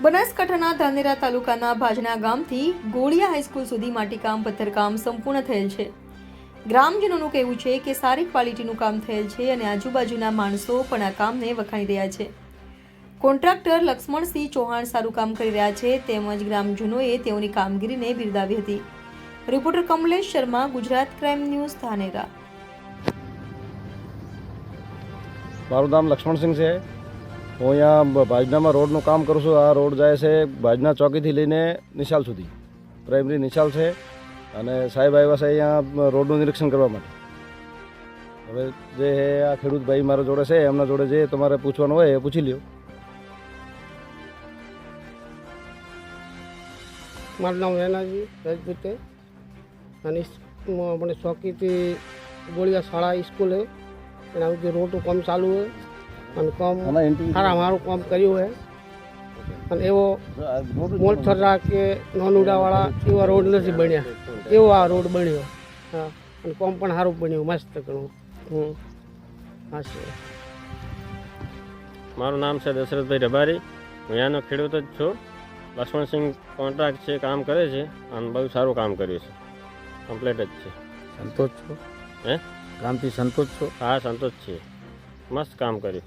બનાસકાંઠાના ધાનેરા તાલુકાના ભાજના ગામથી ગોળિયા હાઈસ્કૂલ સુધી માટીકામ, પથ્થરકામ સંપૂર્ણ થયેલ છે. ગ્રામજનોનું કહેવું છે કે સારી ક્વોલિટીનું કામ થયેલ છે અને આજુબાજુના માણસો પણ આ કામને વખાણી રહ્યા છે. કોન્ટ્રાક્ટર લક્ષ્મણસિંહ ચૌહાણ સારું કામ કરી રહ્યા છે તેમજ ગ્રામજનોએ તેઓની કામગીરીને બિરદાવી હતી. Reporter Kamlesh Sharma, Gujarat crime news, Dhanera. મારું નામ લક્ષ્મણસિંહ છે. હું અહીંયા ભાજનામાં રોડનું કામ કરું છું. આ રોડ જાય છે ભાજના ચોકીથી લઈને નિશાલ સુધી. પ્રાઇમરી નિશાલ છે અને સાહેબ આવ્યા છે અહીંયા રોડનું નિરીક્ષણ કરવા માટે. હવે જે આ ખેડૂત ભાઈ મારા જોડે છે, એમના જોડે જે તમારે પૂછવાનું હોય એ પૂછી લ્યો. મારું નામ રેનાજી રાજપૂત. અને આપણે ચોકીથી ગોળિયા શાળા, સ્કૂલે. એના જે રોડનું કામ ચાલુ છે અને કામ સારા મારું કામ કર્યું છે અને એવો મોલથરા કે નોનુડાવાળા એવા રોડ નથી બન્યા. એવો આ રોડ બન્યો. હા અને કોમ પણ સારું બન્યું મસ્ત ઘણું હમ. હા છે. મારું નામ છે દશરથભાઈ રબારી. હું અહીંયાનો ખેડૂત જ છું. લક્ષ્મણસિંહ કોન્ટ્રાક્ટ છે કામ કરે છે અને બહુ સારું કામ કર્યું છે. કમ્પ્લેટ જ છે. સંતોષ છો? હે? કામથી સંતોષ છો? હા સંતોષ છે. મસ્ત કામ કર્યું.